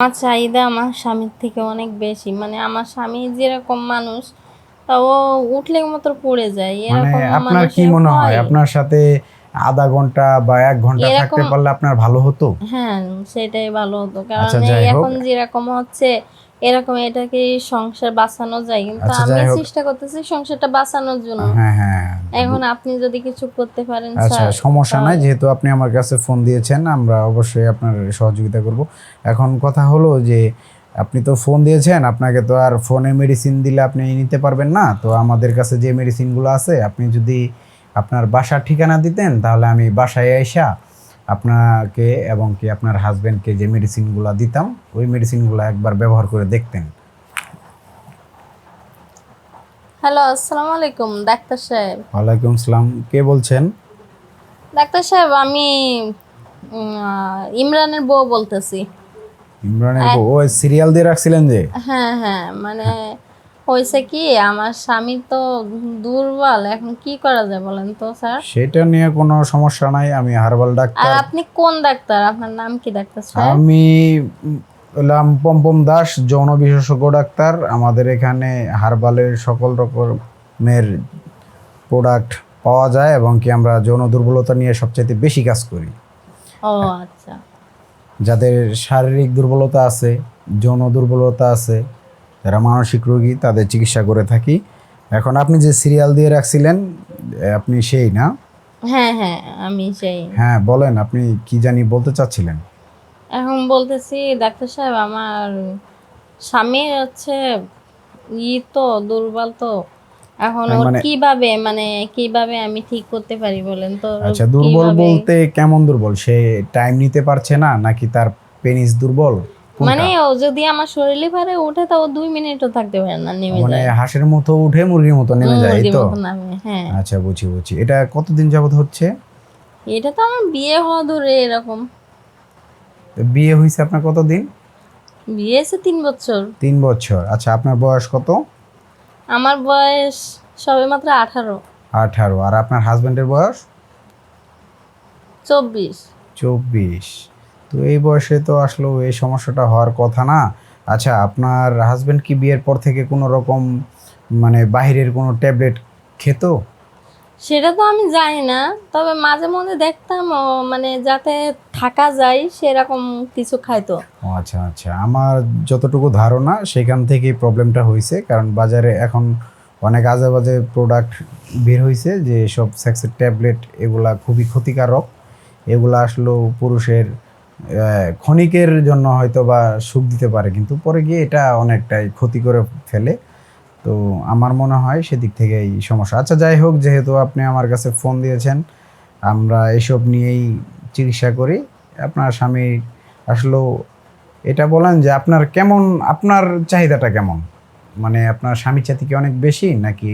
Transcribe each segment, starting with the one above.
আমার চাহিদা আমার স্বামীর থেকে অনেক বেশি। মানে আমার স্বামী যেরকম মানুষ তা ও উঠলে মাত্র পড়ে যায়। মানে এরকম আপনার কি মানুষের মনে হয়? হয়? আপনার সাথে আধা ঘণ্টা বা এক ঘণ্টা এরকম- থাকতে পারলে আপনার ভালো হতো? হ্যাঁ সেটাই ভালো হতো। কারণ আচ্ছা, এই যাই হোক। এখন যেরকম হচ্ছে এরকম এটাকে সংসার বাঁচানো যায়? কিন্তু আচ্ছা, আমি চেষ্টা করতেছি সংসারটা বাঁচানোর জন্য। হ্যাঁ হ্যাঁ। এখন আপনি যদি কিছু করতে পারেন আচ্ছা সমস্যা নাই যেহেতু আপনি আমার কাছে ফোন দিয়েছেন আমরা অবশ্যই আপনার সহযোগিতা করব। এখন কথা হলো যে আপনি তো ফোন দিয়েছেন আপনাকে তো আর ফোনে মেডিসিন দিলে আপনি নিতে পারবেন না। তো আমাদের কাছে যে মেডিসিনগুলো আছে আপনি যদি আপনার বাসার ঠিকানা দিতেন তাহলে আমি বাসায় এসা আপনাকে এবং কি আপনার হাজবেন্ডকে যে মেডিসিনগুলো দিতাম ওই মেডিসিনগুলো একবার ব্যবহার করে দেখতেন। হ্যালো আসসালামু আলাইকুম ডাক্তার সাহেব। ওয়ালাইকুম আসসালাম কে বলছেন? ডাক্তার সাহেব আমি ইমরানের বউ বলতেছি। ইমরানের বউ ও সিরিয়াল দিয়ে রাখছিলেন যে? হ্যাঁ হ্যাঁ মানে হয়েছে কি আমার স্বামী তো দুর্বল এখন কি করা যায় বলেন তো স্যার? সেটা নিয়ে কোনো সমস্যা নাই আমি হার্বাল আর ডাক্তার আপনি কোন ডাক্তার? আপনার নাম কি ডাক্তার সাহেব আমি হলাম পম্পম দাস যৌন বিশেষজ্ঞ ডাক্তার। আমাদের এখানে হার্বালের সকল রকমের প্রোডাক্ট পাওয়া যায় এবং কি আমরা যৌন দুর্বলতা নিয়ে সবচাইতে বেশি কাজ করি। ও আচ্ছা। যাদের শারীরিক দুর্বলতা আছে যৌন দুর্বলতা আছে যারা মানসিক রোগী তাদের চিকিৎসা করে থাকি। এখন আপনি যে সিরিয়াল দিয়ে রাখছিলেন আপনি সেই না? হ্যাঁ হ্যাঁ আমি সেই। হ্যাঁ বলেন আপনি কি জানি বলতে চাচ্ছিলেন? এখন বলতেছি ডাক্তার সাহেব আমার স্বামী হচ্ছে ই তো দুর্বল তো। এখন ওর মানে- কীভাবে মানে কীভাবে আমি ঠিক করতে পারি বলেন তো? আচ্ছা দুর্বল বলতে কেমন দুর্বল? সে টাইম নিতে পারছে না নাকি তার পেনিস দুর্বল? মানে ও যদি আমার শরীরে পারে উঠে তো ও দুই মিনিটও থাকতে পারে না নেমে মানে হাঁসের মতো উঠে মুরগির মতো নেমে যায় এই তো? হ্যাঁ। আচ্ছা বুঝি বুঝি। এটা কতদিন যাবত হচ্ছে? এটা তো আমার বিয়ে হওয়া ধরে এরকম। তো বিয়ে হয়েছে আপনার কতদিন? বিয়ে হয়েছে তিন বছর। তিন বছর। আচ্ছা আপনার বয়স কত? আমার বয়স সবে মাত্র আঠারো। আঠারো। আর আপনার হাজবেন্ডের বয়স? চব্বিশ। চব্বিশ। তো এই বয়সে তো আসলে এই সমস্যাটা হওয়ার কথা না। আচ্ছা আপনার হাজব্যান্ড কি বিয়ের পর থেকে কোনো রকম মানে বাইরের কোনো ট্যাবলেট খেত? সেটা তো আমি জানি না তবে মাঝে মধ্যে দেখতাম মানে যাতে থাকা যায় সেরকম কিছু খাইতো। ও আচ্ছা আচ্ছা। আমার যতটুকু ধারণা সেখান থেকেই প্রবলেমটা হয়েছে কারণ বাজারে এখন অনেক আজে বাজে প্রোডাক্ট বের হয়েছে যে সব সেক্সের ট্যাবলেট এগুলা খুবই ক্ষতিকারক। এগুলা আসলে পুরুষের ক্ষণিকের জন্য হয়তো বা সুখ দিতে পারে, কিন্তু পরে গিয়ে এটা অনেকটাই ক্ষতি করে ফেলে। তো আমার মনে হয় সেদিক থেকে এই সমস্যা। আচ্ছা যাই হোক, যেহেতু আপনি আমার কাছে ফোন দিয়েছেন, আমরা এসব নিয়েই চিকিৎসা করি। আপনার স্বামী আসলে, এটা বলেন যে আপনার কেমন, আপনার চাহিদাটা কেমন? মানে আপনার স্বামী চাতি কি অনেক বেশি নাকি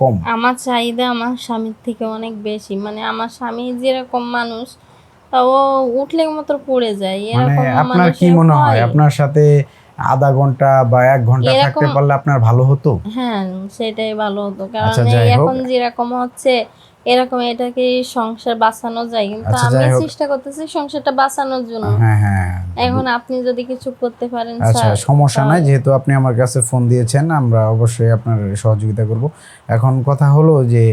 কম? আমার চাহিদা আমার স্বামীর থেকে অনেক বেশি। মানে আমার স্বামী যেরকম মানুষ তা ও উঠলে মাত্র পড়ে যায় মানে আপনার কি মনে হয়? হয়? আপনার সাথে আধা ঘণ্টা বা এক ঘণ্টা থাকতে পারলে আপনার ভালো হতো? হ্যাঁ সেটাই ভালো হতো। কারণ আচ্ছা। এখন যেরকম হচ্ছে এরকম এটাকে সংসার বাঁচানো যায়? কিন্তু আচ্ছা, আমি চেষ্টা করতেছি সংসারটা বাঁচানোর জন্য। হ্যাঁ হ্যাঁ এখন আপনি যদি কিছু করতে পারেন আচ্ছা সমস্যা নাই। যেহেতু আপনি আমার কাছে ফোন দিয়েছেন আমরা অবশ্যই আপনার সহযোগিতা করব। এখন কথা হলো যে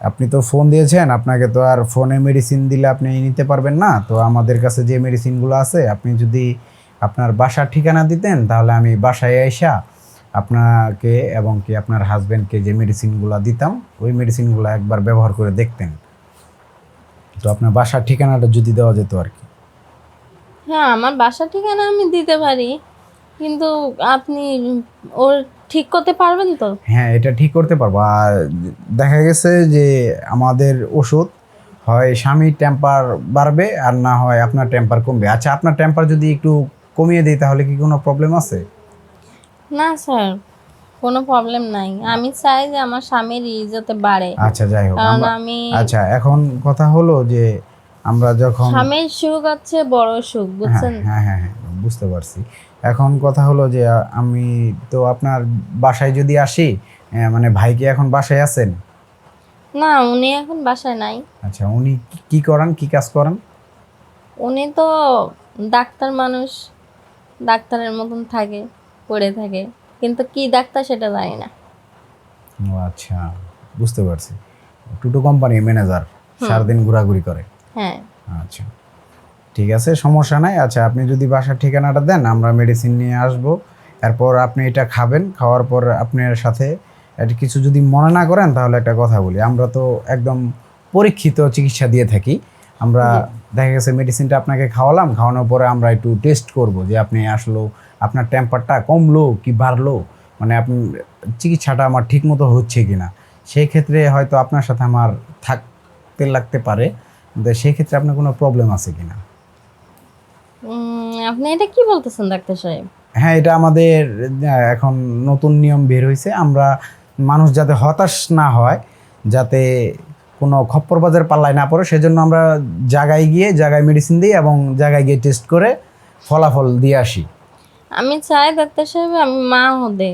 আপনি তো ফোন দিয়েছেন, আপনাকে তো আর ফোনে মেডিসিন দিলে আপনি নিতে পারবেন না। তো আমাদের কাছে যে মেডিসিনগুলো আছে, আপনি যদি আপনার বাসার ঠিকানা দিতেন, তাহলে আমি বাসায় এসা আপনাকে এবং কি আপনার হাজব্যান্ডকে যে মেডিসিনগুলো দিতাম, ওই মেডিসিনগুলো একবার ব্যবহার করে দেখতেন। তো আপনার বাসার ঠিকানাটা যদি দেওয়া যেত আর কি। হ্যাঁ আমার বাসার ঠিকানা আমি দিতে পারি। কিন্তু আপনি ওর ঠিক করতে পারবেন তো? হ্যাঁ এটা ঠিক করতে পারব। আর দেখা গেছে যে আমাদের ওষুধ হয় স্বামীর টেম্পার বাড়বে আর না হয় আপনার টেম্পার কমবে। আচ্ছা আপনার টেম্পার যদি একটু কমিয়ে দিই তাহলে কি কোনো প্রবলেম আছে? না স্যার কোনো প্রবলেম নাই। আমি চাই যে আমার স্বামীর ইজ্জতে বাড়ে। আচ্ছা যাই হোক কারণ আমি আচ্ছা এখন কথা হলো যে আমরা যখন স্বামীর সুখ আছে বড় সুখ হ্যাঁ বুঝছেন? হ্যাঁ হ্যাঁ হ্যাঁ, বুঝতে পারছি। এখন কথা হলো যে আমি তো আপনার বাসায় যদি আসি মানে ভাই কি এখন বাসায় আছেন? না উনি এখন বাসায় নাই। আচ্ছা উনি কি- করান? কি কাজ করেন? উনি তো ডাক্তার মানুষ ডাক্তারের মতন থাকে পড়ে থাকে। কিন্তু কি ডাক্তার সেটা জানি না। ও আচ্ছা বুঝতে পারছি। টুটু কোম্পানির ম্যানেজার সারাদিন ঘোরাঘুরি করে। হ্যাঁ। আচ্ছা। ঠিক আছে সমস্যা নাই। আচ্ছা আপনি যদি বাসার ঠিকানাটা দেন আমরা মেডিসিন নিয়ে আসব। এরপর আপনি এটা খাবেন খাওয়ার পর আপনার সাথে কিছু যদি মনে না করেন তাহলে একটা কথা বলি। আমরা তো একদম পরীক্ষিত চিকিৎসা দিয়ে থাকি। আমরা দেখা গেছে মেডিসিনটা আপনাকে খাওয়ালাম খাওয়ানোর পরে আমরা একটু টেস্ট করব যে আপনি আসলো আপনার টেম্পারটা কমলো কি বাড়লো? মানে আপনি চিকিৎসাটা আমার ঠিক মতো হচ্ছে কি না সেই ক্ষেত্রে হয়তো আপনার সাথে আমার থাকতে লাগতে পারে। কিন্তু সেই ক্ষেত্রে আপনার কোনো প্রবলেম আছে কি না আপনি এটা কি বলতেছেন ডাক্তার সাহেব? হ্যাঁ এটা আমাদের এখন নতুন নিয়ম বের হয়েছে আমরা মানুষ যাতে হতাশ না হয় যাতে কোনো খপ্পর বাজার পাল্লায় না পড়ে সেজন্য আমরা জায়গায় গিয়ে জায়গায় মেডিসিন দিই এবং জায়গায় গিয়ে টেস্ট করে ফলাফল দিয়ে আসি। আমি চাই ডাক্তার সাহেব আমি মা হতে।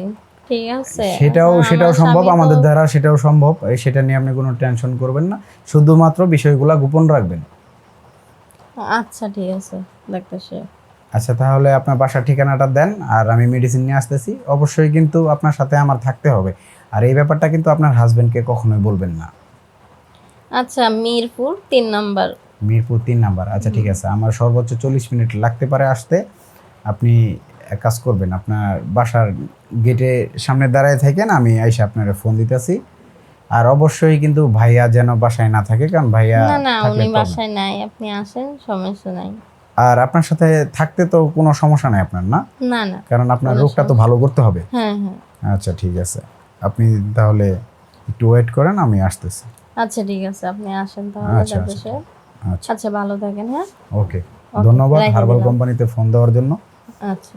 ঠিক আছে সেটাও সেটাও সম্ভব আমাদের দ্বারা সেটাও সম্ভব। সেটা নিয়ে আপনি কোনো টেনশন করবেন না। শুধুমাত্র বিষয়গুলো গোপন রাখবেন। আচ্ছা ঠিক আছে। ডাক্তার সাহেব। আচ্ছা তাহলে আপনার বাসার ঠিকানাটা দেন আর আমি মেডিসিন নিয়ে আসতেছি। অবশ্যই কিন্তু আপনার সাথে আমার থাকতে হবে। আর এই ব্যাপারটা কিন্তু আপনার হাজবেন্ডকে কখনোই বলবেন না। আচ্ছা মিরপুর তিন নাম্বার। মিরপুর তিন নাম্বার। আচ্ছা ঠিক আছে। আমার সর্বোচ্চ চল্লিশ মিনিট লাগতে পারে আসতে। আপনি এক কাজ করবেন আপনার বাসার গেটে সামনে দাঁড়ায় থাকেন আমি এসে আপনার ফোন দিতেছি। আর অবশ্যই কিন্তু ভাইয়া যেন বাসায় না থাকে কারণ ভাইয়া না না উনি বাসায় নাই আপনি আসেন সমস্যা নাই। আর আপনার সাথে থাকতে তো কোনো সমস্যা নাই আপনার না? না না কারণ আপনার রোগটা তো ভালো করতে হবে। হ্যাঁ হ্যাঁ। আচ্ছা ঠিক আছে। আপনি তাহলে একটু ওয়েট করেন আমি আসতেছি। আচ্ছা ঠিক আছে আপনি আসেন তাহলে আচ্ছা, আচ্ছা। আচ্ছা। আচ্ছা ভালো থাকেন হ্যাঁ? ওকে ধন্যবাদ হার্বাল কোম্পানিতে ফোন দেওয়ার জন্য। আচ্ছা।